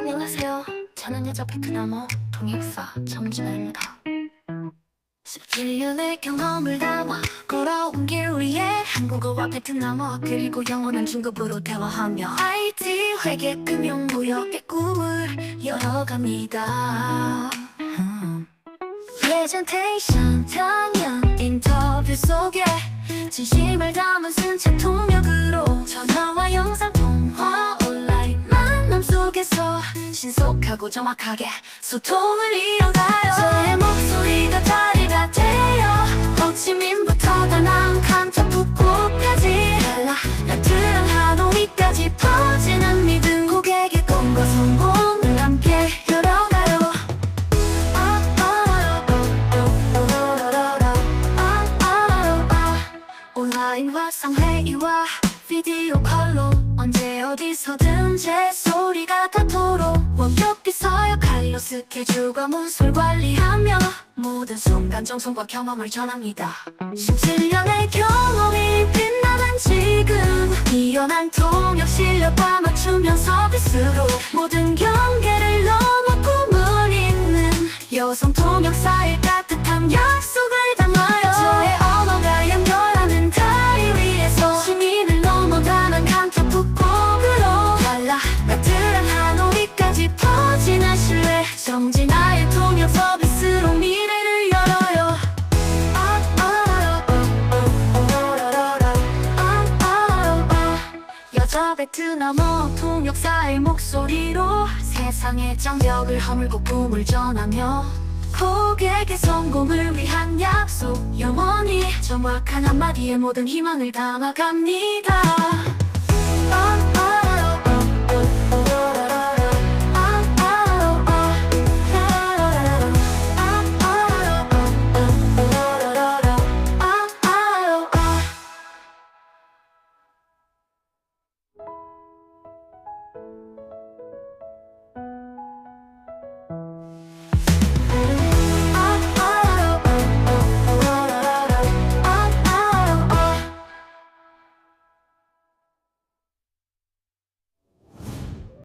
안녕하세요. 저는 여자 베트남어 통역사 정진아입니다. 17년의 경험을 담아 걸어온 길 위에 한국어와 베트남어 그리고 영어는 중급으로 대화하며 IT, 회계, 금융, 무역의 꿈을 열어갑니다. 음. 프레젠테이션, 강연, 인터뷰 속에 진심을 담은 쓴책 통역으로 전화와 영상 통화 신속하고 정확하게 소통을 이어가요 저의 목소리가 다리가 되어 호치민부터 다낭 칸타푸꾸까지 달라 나트랑 하노이까지 퍼지는 믿음 고객의 꿈과 성공을 함께 열어가요 온라인 화상회의와 비디오 컬로 언제 어디서든 제 소리가 닿도록 스케줄과 문서를 관리하며 모든 순간 정성과 경험을 전합니다. 17년의 경험이 빛나는 지금 뛰어난 통역 실력과 맞춤형 서비스로 모든 경계를 넘어 꿈을 잇는 여성 통역사의 따뜻한 약 베트남어 통역사의 목소리로 세상의 장벽을 허물고 꿈을 전하며 고객의 성공을 위한 약속. 영원히 정확한 한마디에 모든 희망을 담아갑니다